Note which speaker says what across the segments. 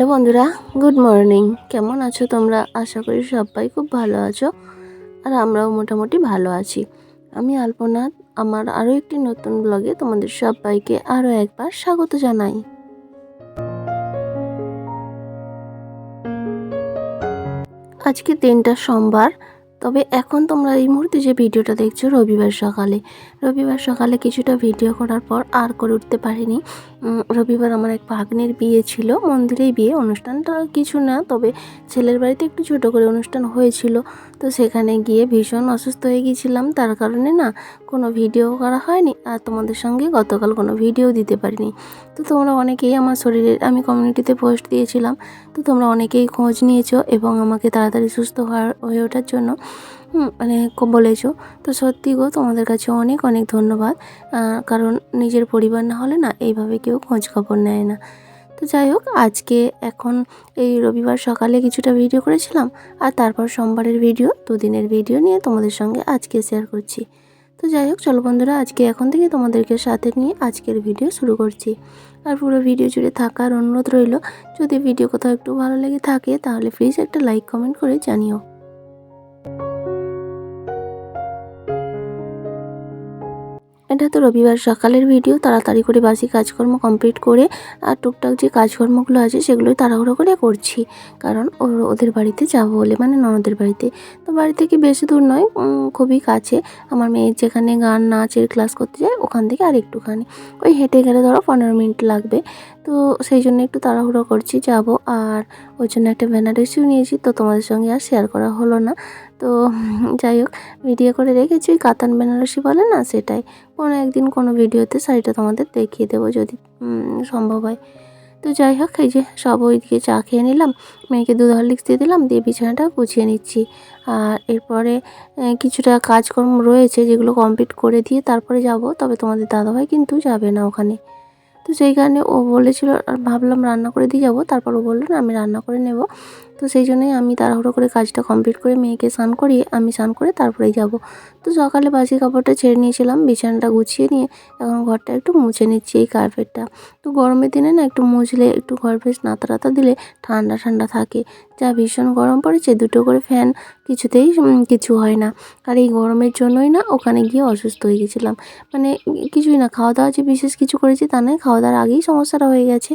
Speaker 1: Hello বন্ধুরা, good morning. কেমন আছো তোমরা? আশা করি সবাই খুব ভালো আছো আর আমরাও মোটামুটি ভালো আছি। আমি আলপনা আমার আরও একটি নতুন ব্লগে তোমাদের সবাইকে আরও একবার স্বাগত জানাই। আজকে দিনটা সোমবার তবে এখন তোমরা এই মুহূর্তে যে ভিডিওটা দেখছ রবিবার সকালে রবিবার সকালে কিছুটা ভিডিও করার পর আর করে উঠতে পারিনি। রবিবার আমার এক ভাগ্নের বিয়ে ছিল, মন্দিরেই বিয়ে, অনুষ্ঠানটা কিছু না, তবে ছেলের বাড়িতে একটু ছোটো করে অনুষ্ঠান হয়েছিল। তো সেখানে গিয়ে ভীষণ অসুস্থ হয়ে গিয়েছিলাম। তার কারণে না কোনো ভিডিও করা হয়নি আর তোমাদের সঙ্গে গতকাল কোনো ভিডিও দিতে পারিনি। তো তোমরা অনেকেই আমার শরীরের, আমি কমিউনিটিতে পোস্ট দিয়েছিলাম। তো তোমরা অনেকেই খোঁজ নিয়েছো এবং আমাকে তাড়াতাড়ি সুস্থ হওয়ার, হয়ে ওঠার জন্য মানে বলেছ। তো সত্যি গো, তোমাদের কাছে অনেক অনেক ধন্যবাদ। কারণ নিজের পরিবার না হলে না এইভাবে কেউ খোঁজ খবর নেয় না। তো যাই হোক, আজকে এখন এই রবিবার সকালে কিছুটা ভিডিও করেছিলাম আর তারপর সোমবারের ভিডিও, দুদিনের ভিডিও নিয়ে তোমাদের সঙ্গে আজকে শেয়ার করছি। তো যাই হোক, চলো বন্ধুরা, আজকে এখন থেকে তোমাদেরকে সাথে নিয়ে আজকের ভিডিও শুরু করছি। আর পুরো ভিডিও জুড়ে থাকার অনুরোধ রইল, যদি ভিডিও কোথাও একটু ভালো লেগে থাকে তাহলে প্লিজ একটা লাইক কমেন্ট করে জানিও। এটা তো রবিবার সকালের ভিডিও তাড়াতাড়ি করে বাসি কাজকর্ম কমপ্লিট করে আর টুকটাক যে কাজকর্মগুলো আছে সেগুলোই তাড়াহুড়ো করে করছি। কারণ ওদের বাড়িতে যাব বলে মানে ননদের বাড়িতে। তো বাড়ি থেকে বেশি দূর নয় খুবই কাছে। আমার মেয়ের যেখানে গান নাচের ক্লাস করতে যায়, ওখান থেকে আর একটুখানি ওই হেঁটে গেলে ধরো পনেরো মিনিট লাগবে। তো সেই জন্য একটু তাড়াহুড়ো করছি, যাব। আর ওই জন্য একটা বেনারসিও নিয়েছি, তো তোমাদের সঙ্গে আর শেয়ার করা হলো না। তো যাই হোক ভিডিও করে রেখেছি। ওই কাতান বেনারসি বলে না, সেটাই। কোনো একদিন কোনো ভিডিওতে শাড়িটা তোমাদের দেখিয়ে দেবো যদি সম্ভব হয়। তো যাই হোক, এই যে সব ওই ওইদিকে চা খেয়ে নিলাম। মেয়েকে দুধ হরলিক্স দিয়ে দিলাম, দিয়ে বিছানাটা গুছিয়ে নিচ্ছি। আর এরপরে কিছুটা কাজকর্ম রয়েছে, যেগুলো কমপ্লিট করে দিয়ে তারপরে যাব। তবে তোমাদের দাদাভাই কিন্তু যাবে না ওখানে। তো সেই কারণে ও বলেছিল, আর ভাবলাম রান্না করে দিয়ে যাব। তারপর ও বলল, না, আমি রান্না করে নেব। তো সেই জন্যই আমি তাড়াহুড়ো করে কাজটা কমপ্লিট করে মেয়েকে স্নান করিয়ে আমি স্নান করে তারপরেই যাব। তো সকালে বাসি কাপড়টা ছেড়ে নিয়েছিলাম, বিছানাটা গুছিয়ে নিয়ে এখন ঘরটা একটু মুছে নিচ্ছি এই কার্পেটটা তো গরমের দিনে না একটু মুছলে, একটু ঘর বেশ নাতা দিলে ঠান্ডা ঠান্ডা থাকে। যা ভীষণ গরম পড়েছে, দুটো করে ফ্যান কিছুতেই কিছু হয় না। আর এই গরমের জন্যই না ওখানে গিয়ে অসুস্থ হয়ে গেছিলাম। মানে কিছুই না খাওয়া দাওয়া যে বিশেষ কিছু করেছি তা নয় খাওয়া দাওয়ার আগেই সমস্যাটা হয়ে গেছে।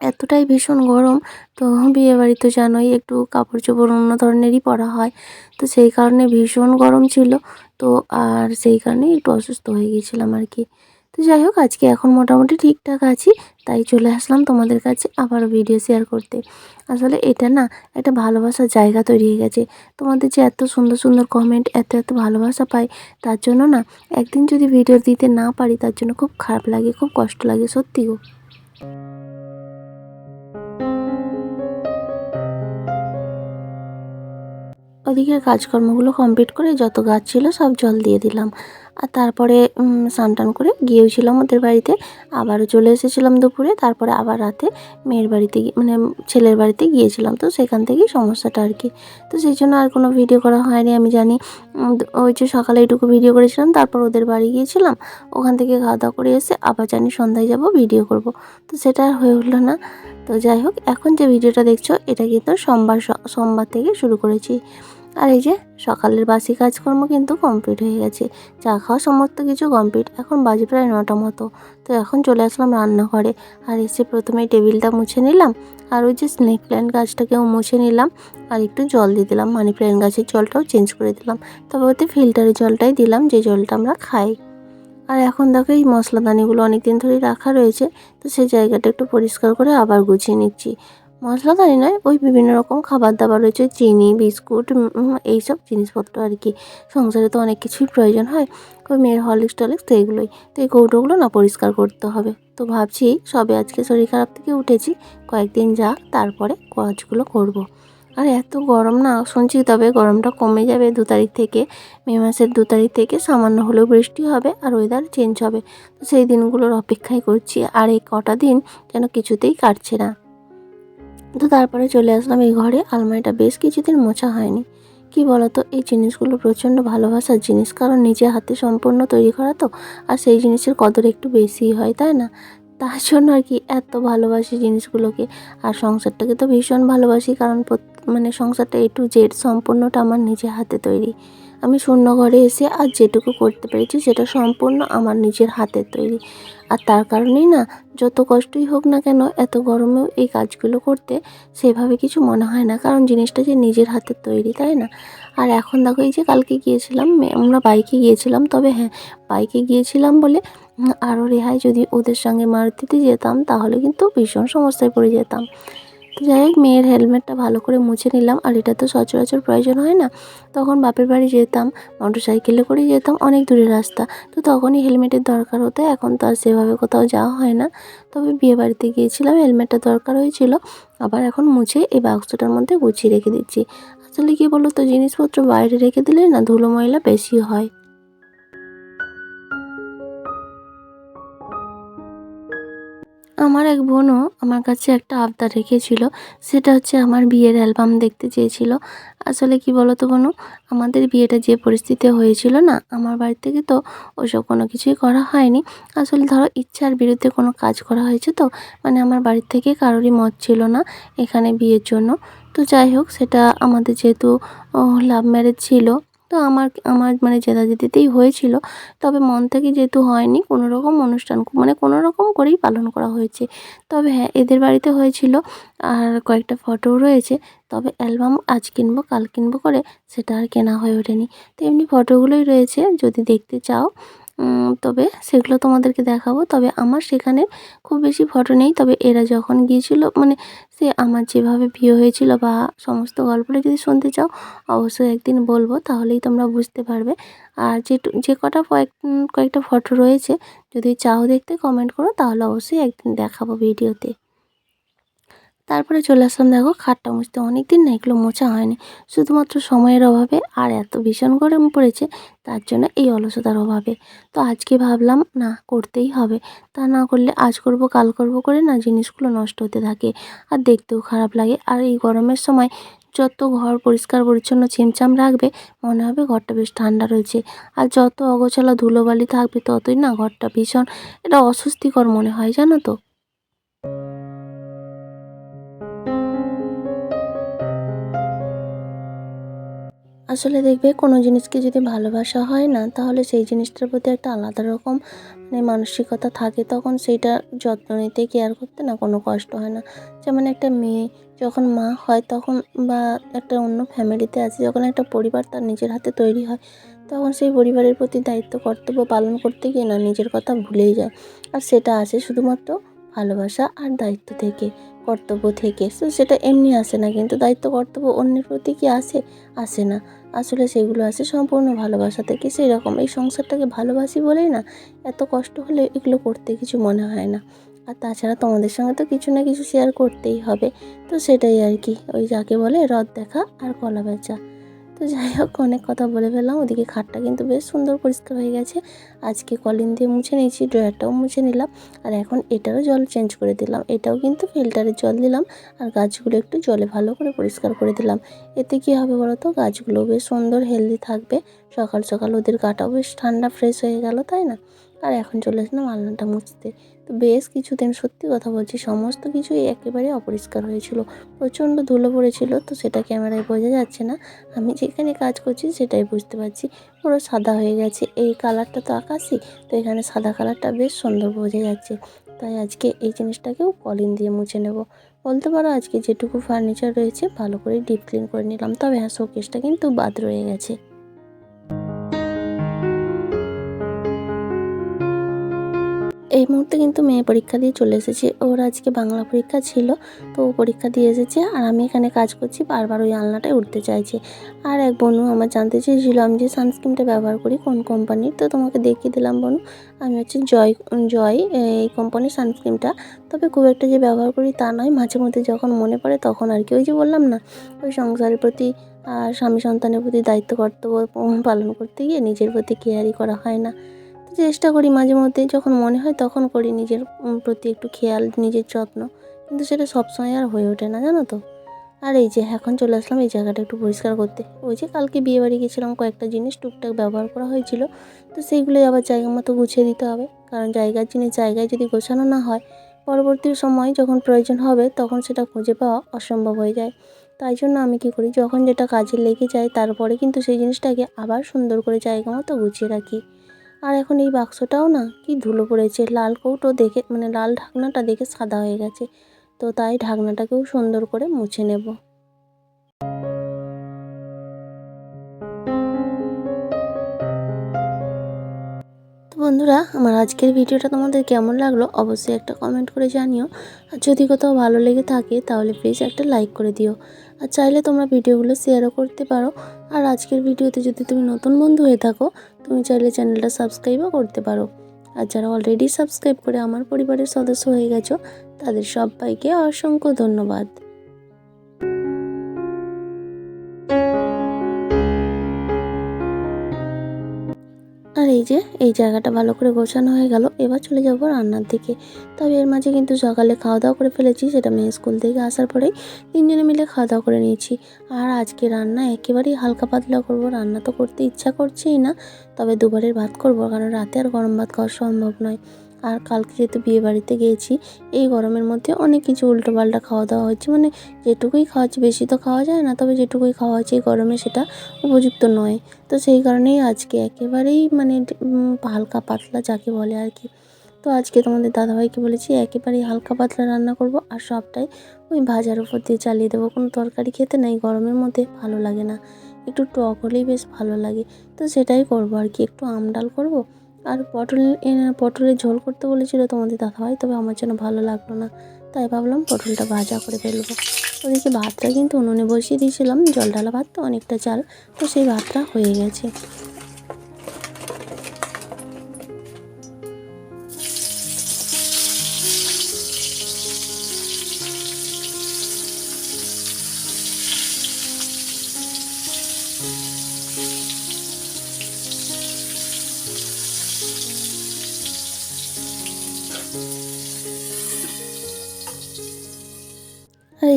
Speaker 1: এতটাই ভীষণ গরম, তো বিয়ে বাড়ি তো জানোই একটু কাপড় চোপড় অন্য ধরনেরই পরা হয়। তো সেই কারণে ভীষণ গরম ছিল, তো আর সেই কারণেই একটু অসুস্থ হয়ে গিয়েছিলাম আর কি। তো যাই হোক, আজকে এখন মোটামুটি ঠিকঠাক আছি, তাই চলে আসলাম তোমাদের কাছে আবারও ভিডিও শেয়ার করতে। আসলে এটা না একটা ভালোবাসার জায়গা তৈরি হয়ে গেছে। তোমাদের যে এত সুন্দর সুন্দর কমেন্ট এত এত ভালোবাসা পাই, তার জন্য না একদিন যদি ভিডিও দিতে না পারি, তার জন্য খুব খারাপ লাগে, খুব কষ্ট লাগে, সত্যি গো। ওদিকের কাজকর্মগুলো কমপ্লিট করে যত গাছ ছিল সব জল দিয়ে দিলাম। আর তারপরে স্নান করে গিয়েওছিলাম ওদের বাড়িতে। আবারও চলে এসেছিলাম দুপুরে, তারপরে আবার রাতে মেয়ের বাড়িতে মানে ছেলের বাড়িতে গিয়েছিলাম। তো সেখান থেকেই সমস্যাটা আর কি। তো সেই জন্য আর কোনো ভিডিও করা হয়নি, আমি জানি। ওই যে সকালে এইটুকু ভিডিও করেছিলাম, তারপর ওদের বাড়ি গিয়েছিলাম। ওখান থেকে খাওয়া দাওয়া করে এসে আবার জানি সন্ধ্যায় যাব ভিডিও করব। তো সেটা আর হয়ে উঠল না। তো যাই হোক, এখন যে ভিডিওটা দেখছ, এটা কিন্তু সোমবার সোমবার থেকে শুরু করেছি। আর এই যে, সকালের বাসি কাজকর্ম কিন্তু কমপ্লিট হয়ে গেছে। চা খাওয়া সমস্ত কিছু কমপ্লিট এখন বাজে প্রায় নটা মতো। তো এখন চলে আসলাম রান্নাঘরে। আর এসে প্রথমে টেবিলটা মুছে নিলাম, আর ওই যে স্নেক প্ল্যান্ট গাছটাকেও মুছে নিলাম। আর একটু জল দিয়ে দিলাম মানি প্ল্যান্ট গাছের জলটাও চেঞ্জ করে দিলাম। তবে ওতে ফিল্টারের জলটাই দিলাম, যে জলটা আমরা খাই। আর এখন দেখো এই মশলাদানিগুলো অনেক দিন ধরেই রাখা রয়েছে, তো সেই জায়গাটা একটু পরিষ্কার করে আবার গুছিয়ে নিচ্ছি। মশলাদানি নয়, ওই বিভিন্ন রকম খাবার দাবার রয়েছে, চিনি, বিস্কুট এইসব জিনিসপত্র আর কি। সংসারে তো অনেক কিছুই প্রয়োজন হয় ওই মেয়ের হরলিক্স টলিক্স তো এগুলোই। তো এই কৌটোগুলো না পরিষ্কার করতে হবে। তো ভাবছি সবে আজকে শরীর খারাপ থেকে উঠেছি, কয়েকদিন যাক, তারপরে কাজগুলো করব। আর এত গরম না, শুনছি তবে গরমটা কমে যাবে দু তারিখ থেকে, মে মাসের দু তারিখ থেকে, সামান্য হলেও বৃষ্টি হবে আর ওয়েদার চেঞ্জ হবে। তো সেই দিনগুলোর অপেক্ষাই করছি, আর এই কটা দিন যেন কিছুতেই কাটছে না। তো তারপরে চলে আসলাম এই ঘরে। আলমারিটা বেশ কিছুদিন মোছা হয়নি। কি বলতো, এই জিনিসগুলো প্রচণ্ড ভালোবাসার জিনিস। কারণ নিজে হাতে সম্পূর্ণ তৈরি করা তো, আর সেই জিনিসের কদর একটু বেশিই হয়, তাই না? তার জন্য আর কি এত ভালোবাসি জিনিসগুলোকে। আর সংসারটাকে তো ভীষণ ভালোবাসি, কারণ মানে সংসারটা এ টু জেড সম্পূর্ণটা আমার নিজে হাতে তৈরি। আমি শূন্য ঘরে এসে আর যেটুকু করতে পেরেছি সেটা সম্পূর্ণ আমার নিজের হাতের তৈরি। আর তার কারণেই না, যত কষ্টই হোক না কেন, এত গরমেও এই কাজগুলো করতে সেভাবে কিছু মনে হয় না। কারণ জিনিসটা যে নিজের হাতের তৈরি, তাই না? আর এখন দেখো, এই যে কালকে গিয়েছিলাম আমরা বাইকে গিয়েছিলাম, তবে হ্যাঁ বাইকে গিয়েছিলাম বলে আরও রেহাই যদি ওদের সঙ্গে মারুতিতে যেতাম, তাহলে কিন্তু ভীষণ সমস্যায় পড়ে যেতাম। যাই হোক, মেয়ের হেলমেটটা ভালো করে মুছে নিলাম। আর এটা তো সচরাচর প্রয়োজন হয় না। তখন বাপের বাড়ি যেতাম মোটর সাইকেলে করে যেতাম, অনেক দূরের রাস্তা। তো তখনই হেলমেটের দরকার হতো। এখন তো আর সেভাবে কোথাও যাওয়া হয় না। তবে বিয়ে বাড়িতে গিয়েছিলাম হেলমেটটা দরকার হয়েছিল। আবার এখন মুছে এই বাক্সটার মধ্যে গুছিয়ে রেখে দিচ্ছি। আসলে কি বলো তো জিনিসপত্র বাইরে রেখে দিলে না ধুলো ময়লা বেশি হয়। আমার এক বোনও আমার কাছে একটা আবদার রেখেছিল, সেটা হচ্ছে আমার বিয়ের অ্যালবাম দেখতে চেয়েছিল। আসলে কি বলো তো বোনু, আমাদের বিয়েটা যে পরিস্থিতি হয়েছিল না, আমার বাড়ি থেকে তো ওসব কোনো কিছুই করা হয়নি। আসলে ধরো ইচ্ছার বিরুদ্ধে কোনো কাজ করা হয়েছে তো মানে আমার বাড়ির থেকে কারোরই মত ছিল না এখানে বিয়ের জন্য। তো যাই হোক, সেটা আমাদের যেহেতু লাভ ম্যারেজ ছিল তো আমার আমার মানে জেদাজেদিতেই হয়েছিল। তবে মন থেকে যেহেতু হয়নি কোনো রকম অনুষ্ঠান মানে কোনো রকম করেই পালন করা হয়েছে। তবে হ্যাঁ এদের বাড়িতে হয়েছিল আর কয়েকটা ফটো রয়েছে। তবে অ্যালবাম আজ কিনবো, কাল কিনবো করে সেটা আর কেনা হয়ে ওঠেনি। তো এমনি ফটোগুলোই রয়েছে, যদি দেখতে চাও। তবে সেগুলো তোমাদেরকে দেখাবো। তবে আমার সেখানে খুব বেশি ফটো নেই। তবে এরা যখন গিয়েছিল মানে সে আমার যেভাবে বিয়ে হয়েছিল বা সমস্ত গল্পটা যদি শুনতে চাও, অবশ্যই একদিন বলব, তাহলেই তোমরা বুঝতে পারবে। আর যে যে কটা কয়েক কয়েকটা ফটো রয়েছে, যদি চাও দেখতে কমেন্ট করো, তাহলে অবশ্যই একদিন দেখাবো ভিডিওতে তারপরে চলে আসলাম, দেখো খাটটা মুছতে। অনেক দিন না এগুলো মোছা হয়নি। শুধুমাত্র সময়ের অভাবে আর এত ভীষণ গরম পড়েছে, তার জন্য এই অলসতার অভাবে। তো আজকে ভাবলাম, না, করতেই হবে। তা না করলে আজ করব, কাল করব করে না জিনিসগুলো নষ্ট হতে থাকে আর দেখতেও খারাপ লাগে। আর এই গরমের সময় যত ঘর পরিষ্কার পরিচ্ছন্ন ছিমছাম রাখবে, মনে হবে ঘরটা বেশ ঠান্ডা রয়েছে। আর যত অগোছালো ধুলোবালি থাকবে, ততই না ঘরটা ভীষণ এটা অস্বস্তিকর মনে হয়, জানো তো? আসলে দেখবে কোনো জিনিসকে যদি ভালোবাসা হয় না, তাহলে সেই জিনিসটার প্রতি একটা আলাদা রকম মানে মানসিকতা থাকে। তখন সেইটা যত্ন নিতে কেয়ার করতে না কোনো কষ্ট হয় না। যেমন একটা মেয়ে যখন মা হয় তখন বা একটা অন্য ফ্যামিলিতে আছে, যখন একটা পরিবার তার নিজের হাতে তৈরি হয়, তখন সেই পরিবারের প্রতি দায়িত্ব, কর্তব্য পালন করতে গিয়ে না নিজের কথা ভুলেই যায়। আর সেটা আসে শুধুমাত্র ভালোবাসা আর দায়িত্ব থেকে। কর্তব্য থেকে। তো সেটা এমনি আসে না, কিন্তু দায়িত্ব, কর্তব্য অন্যের প্রতি কি আসে? আসে না। আসলে সেগুলো আসে সম্পূর্ণ ভালোবাসা থেকে। সেই রকম এই সংসারটাকে ভালোবাসি বলেই না, এত কষ্ট হলে এগুলো করতে কিছু মনে হয় না। আর তাছাড়া তোমাদের সঙ্গে তো কিছু না কিছু শেয়ার করতেই হবে। তো সেটাই আর কি, ওই যাকে বলে রদ দেখা আর কলা বেচা। তো যাই হোক, অনেক কথা বলে ফেললাম। ওদিকে খাটটা কিন্তু বেশ সুন্দর পরিষ্কার হয়ে গেছে। আজকে কলিন দিয়ে মুছে নিয়েছি, ড্রয়ারটাও মুছে নিলাম। আর এখন এটারও জল চেঞ্জ করে দিলাম। এটাও কিন্তু ফিল্টারের জল দিলাম। আর গাছগুলো একটু জলে ভালো করে পরিষ্কার করে দিলাম। এতে কি হবে বলো তো গাছগুলো বেশ সুন্দর হেলদি থাকবে। সকাল সকাল ওদের গাটাও বেশ ঠান্ডা ফ্রেশ হয়ে গেল, তাই না? আর এখন চলে আসলাম আলনাটা মুছতে। তো বেশ কিছুদিন সত্যি কথা বলছি, সমস্ত কিছুই একেবারে অপরিষ্কার হয়েছিল। প্রচণ্ড ধুলো পড়েছিল, তো সেটা ক্যামেরায় বোঝা যাচ্ছে না। আমি যেখানে কাজ করছি সেটাই বুঝতে পারছি। পুরো সাদা হয়ে গেছে, এই কালারটা তো আকাশি, তো এখানে সাদা কালারটা বেশ সুন্দর বোঝা যাচ্ছে। তাই আজকে এই জিনিসটাকেও কলিন দিয়ে মুছে নেব। বলতে পারো আজকে যেটুকু ফার্নিচার রয়েছে, ভালো করে ডিপ ক্লিন করে নিলাম। তবে হ্যাঁ শোকেসটা কিন্তু বাদ রয়ে গেছে। এই মুহূর্তে কিন্তু মেয়ে পরীক্ষা দিয়ে চলে এসেছে। ওর আজকে বাংলা পরীক্ষা ছিল, তো ও পরীক্ষা দিয়ে এসেছে আর আমি এখানে কাজ করছি, বারবার ওই আলনাটায় উঠতে চাইছে। আর এক বনু আমার জানতে চেয়েছিল, আমি যে সানস্ক্রিনটা ব্যবহার করি কোন কোম্পানির তো তোমাকে দেখিয়ে দিলাম বনু, আমি হচ্ছে জয় জয়, এই কোম্পানির সানস্ক্রিনটা তবে খুব একটা যে ব্যবহার করি তা নয়, মাঝে মধ্যে যখন মনে পড়ে তখন আর কি, ওই যে বললাম না, ওই সংসারের প্রতি আর স্বামী সন্তানের প্রতি দায়িত্ব, কর্তব্য পালন করতে গিয়ে নিজের প্রতি কেয়ারই করা হয় না। চেষ্টা করি মাঝে মধ্যে, যখন মনে হয় তখন করি নিজের প্রতি একটু খেয়াল, নিজের যত্ন। কিন্তু সেটা সবসময় আর হয়ে ওঠে না, জানো তো? আর এই যে এখন চলে আসলাম এই জায়গাটা একটু পরিষ্কার করতে। ওই যে কালকে বিয়ে বাড়ি গেছিলাম, কয়েকটা জিনিস টুকটাক ব্যবহার করা হয়েছিল। তো সেইগুলোই আবার জায়গা মতো গুছিয়ে দিতে হবে। কারণ জায়গার জিনিস জায়গায় যদি গোছানো না হয়, পরবর্তী সময় যখন প্রয়োজন হবে তখন সেটা খুঁজে পাওয়া অসম্ভব হয়ে যায়। তাই জন্য আমি কী করি, যখন যেটা কাজে লেগে যায় তারপরে কিন্তু সেই জিনিসটাকে আবার সুন্দর করে জায়গা মতো গুছিয়ে রাখি। আর এখন এই বাক্সটাও না কি ধুলো পড়েছে। লাল কৌটো দেখে মানে লাল ঢাকনাটা দেখে সাদা হয়ে গেছে। তো তাই ঢাকনাটাকেও সুন্দর করে মুছে নেব। বন্ধুরা, আমার আজকের ভিডিওটা তোমাদের কেমন লাগল অবশ্যই একটা কমেন্ট করে জানিও। আর যদি কোথাও ভালো লেগে থাকে তাহলে প্লিজ একটা লাইক করে দিও। আর চাইলে তোমরা ভিডিওগুলো শেয়ারও করতে পারো। আর আজকের ভিডিওতে যদি তুমি নতুন বন্ধু হয়ে থাকো, তুমি চাইলে চ্যানেলটা সাবস্ক্রাইবও করতে পারো। আর যারা অলরেডি সাবস্ক্রাইব করে আমার পরিবারের সদস্য হয়ে গেছো, তাদের সবাইকে অসংখ্য ধন্যবাদ। আর এই যে, এই জায়গাটা ভালো করে গোছানো হয়ে গেল। এবার চলে যাব রান্নার দিকে। তবে এর মাঝে কিন্তু সকালে খাওয়া দাওয়া করে ফেলেছি, সেটা মেয়ে স্কুল থেকে আসার পরেই। তিনজনে মিলে খাওয়া দাওয়া করে নিয়েছি। আর আজকে রান্না একেবারেই হালকা পাতলা করব। রান্না তো করতে ইচ্ছা করছেই না, তবে দুবারের ভাত করব, কারণ রাতে আর গরম ভাত খাওয়া সম্ভব নয়। আর কালকে যেহেতু বিয়ে বাড়িতে গিয়েছি, এই গরমের মধ্যে অনেক কিছু উল্টোপাল্টা খাওয়া দাওয়া হচ্ছে। মানে যেটুকুই খাওয়াচ্ছি বেশি তো খাওয়া যায় না, তবে যেটুকুই খাওয়া হচ্ছে এই গরমে সেটা উপযুক্ত নয়। তো সেই কারণেই আজকে একেবারেই মানে হালকা পাতলা যাকে বলে আর কি। তো আজকে তোমাদের দাদাভাইকে বলেছি, একেবারেই হালকা পাতলা রান্না করব আর সবটাই ওই ভাজার উপর দিয়ে চালিয়ে দেবো। কোনো তরকারি খেতে নাই গরমের মধ্যে ভালো লাগে না। একটু টক হলেই বেশ ভালো লাগে। তো সেটাই করব আর কি। একটু আম ডাল করব আর পটল পটলের ঝোল করতে বলেছিল তোমাদের দাদাভাই তবে আমার জন্য ভালো লাগল না। তাই ভাবলাম পটলটা ভাজা করে ফেলব। ওদিকে ভাতটা কিন্তু উনুনে বসিয়ে দিয়েছিলাম, জল ডালা ভাত তো অনেকটা চাল, তো সেই ভাতটা হয়ে গেছে।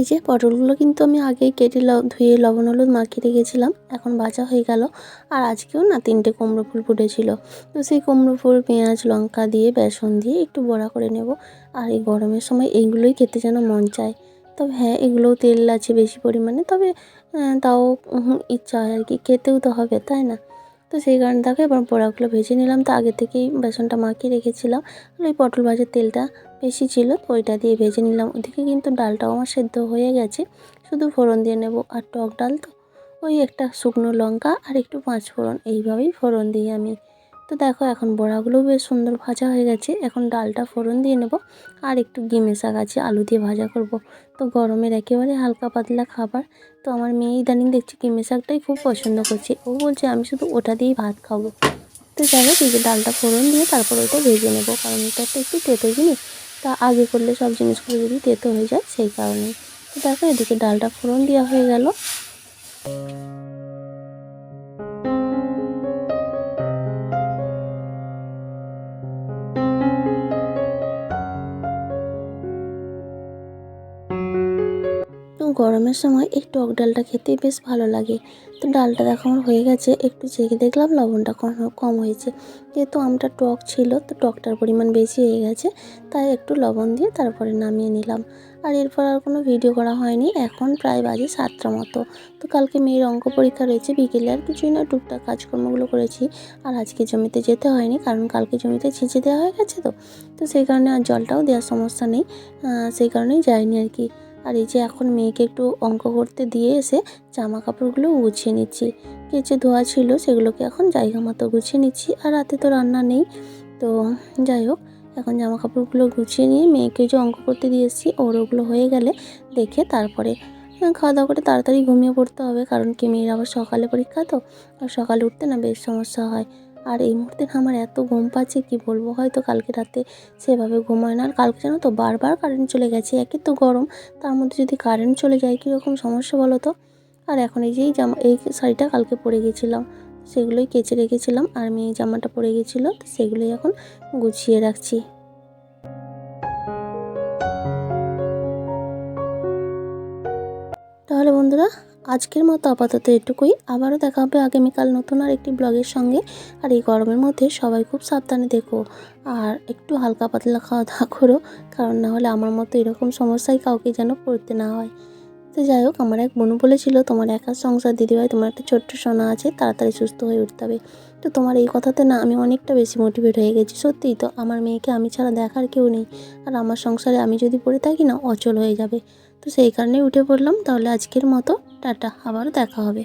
Speaker 1: যে পটলগুলো কিন্তু আমি আগেই কেটে ধুয়ে লবণ হলুদ মাখিয়ে রেখেছিলাম, এখন ভাজা হয়ে গেল। আর আজকেও না তিনটে কুমড়ো ফুল ফুটেছিল। তো সেই কুমড়ো ফুল, পেঁয়াজ, লঙ্কা দিয়ে, বেসন দিয়ে একটু বড়া করে নেব। আর এই গরমের সময় এইগুলোই খেতে যেন মন চায়। তবে হ্যাঁ এগুলোও তেল আছে বেশি পরিমাণে, তবে তাও ইচ্ছা হয় আর কি। খেতেও তো হবে, তাই না? তো সেই কারণে দেখো, এবার বড়াগুলো ভেজে নিলাম। তো আগে থেকেই বেসনটা মাখিয়ে রেখেছিলাম। আর ওই পটল ভাজার তেলটা বেশি ছিল, তো ওইটা দিয়ে ভেজে নিলাম। ওদিকে কিন্তু ডালটাও আমার সেদ্ধ হয়ে গেছে। শুধু ফোড়ন দিয়ে নেব আর টক ডাল তো। ওই একটা শুকনো লঙ্কা আর একটু পাঁচ ফোড়ন, এইভাবেই ফোড়ন দিই আমি। তো দেখো এখন বড়াগুলোও বেশ সুন্দর ভাজা হয়ে গেছে। এখন ডালটা ফোড়ন দিয়ে নেব আর একটু গিমে শাক আছে, আলু দিয়ে ভাজা করব। তো গরমের একেবারে হালকা পাতলা খাবার। তো আমার মেয়ে ইদানিং দেখছি গিমে শাকটাই খুব পছন্দ করছে। ও বলছে, আমি শুধু ওটা দিয়েই ভাত খাব। তো যাই হোক, এই যে ডালটা ফোড়ন দিয়ে তারপর ওইটা ভেজে নেব। কারণ এটা তো একটু তেতো জিনিস। তা আগে করলে সব জিনিসগুলো যদি তেতো হয়ে যায় সেই কারণে। তো দেখো, এদিকে ডালটা ফোড়ন দেওয়া হয়ে গেল। গরমের সময় এই টক ডালটা খেতে বেশ ভালো লাগে। তো ডালটা দেখো আমার হয়ে গেছে, একটু চেখে দেখলাম লবণটা কম কম হয়েছে। যেহেতু আমটা টক ছিল, তো টকটার পরিমাণ বেশি হয়ে গেছে, তাই একটু লবণ দিয়ে তারপরে নামিয়ে নিলাম। আর এরপর আর কোনো ভিডিও করা হয়নি, এখন প্রায় বাজে সাতটা মতো। তো কালকে মেয়ের অঙ্ক পরীক্ষা রয়েছে, বিকেলে আর কিছুই না, টুকটাক কাজকর্মগুলো করেছি। আর আজকে জমিতে যেতে হয়নি, কারণ কালকে জমিতে ছিঁচে দেওয়া হয়ে গেছে তো। তো সেই কারণে আর জলটাও দেওয়ার সমস্যা নেই সেই কারণেই যায়নি আর কি। আর এই যে এখন মেয়েকে একটু অঙ্ক করতে দিয়ে এসে জামা কাপড়গুলো গুছিয়ে নিচ্ছি। কেচে ধোয়া ছিল সেগুলোকে এখন জায়গা মতো গুছিয়ে নিচ্ছি আর রাতে তো রান্না নেই। তো যাই হোক, এখন জামা কাপড়গুলো গুছিয়ে নিয়ে মেয়েকে যে অঙ্ক করতে দিয়ে এসেছি, ওর ওগুলো হয়ে গেলে দেখে তারপরে খাওয়া দাওয়া করে তাড়াতাড়ি ঘুমিয়ে পড়তে হবে। কারণ কি মেয়ের আবার সকালে পরীক্ষা তো, আর সকালে উঠতে না বেশ সমস্যা হয়। আর এই মুহূর্তে আমার এত ঘুম পাচ্ছে, কি বলব? হয়তো কালকে রাতে সেভাবে ঘুমায় না। আর কালকে জানো তো বারবার কারেন্ট চলে গেছে, একে তো গরম, তার মধ্যে যদি কারেন্ট চলে যায় কীরকম সমস্যা বলো তো? আর এখন এই যে এই জামা, এই শাড়িটা কালকে পরে গেছিলাম, সেগুলোই কেচে রেখেছিলাম, আর মেয়ে জামাটা পরে গেছিল, তো সেগুলোই এখন গুছিয়ে রাখছি। তাহলে আজকের মতো আপাতত এটুকুই। আবারও দেখা হবে আগামীকাল নতুন আর একটি ব্লগের সঙ্গে। আর এই গরমের মধ্যে সবাই খুব সাবধানে দেখো। আর একটু হালকা পাতলা খাওয়া দাওয়া করো, কারণ না হলে আমার মতো এরকম সমস্যায় কাউকে যেন পড়তে না হয়। তো যাই হোক, আমার এক বোনু বলেছিল, তোমার একা সংসার, দিদিভাই, তোমার একটা ছোট্ট সোনা আছে, তাড়াতাড়ি সুস্থ হয়ে উঠতে হবে। তো তোমার এই কথাতে না আমি অনেকটা বেশি মোটিভেট হয়ে গেছি, সত্যিই তো। আমার মেয়েকে আমি ছাড়া দেখার কেউ নেই। আর আমার সংসারে আমি যদি পড়ে থাকি না, অচল হয়ে যাবে। তো সেই কারণেই উঠে পড়লাম। তাহলে আজকের মতো টাটা আবারও দেখা হবে।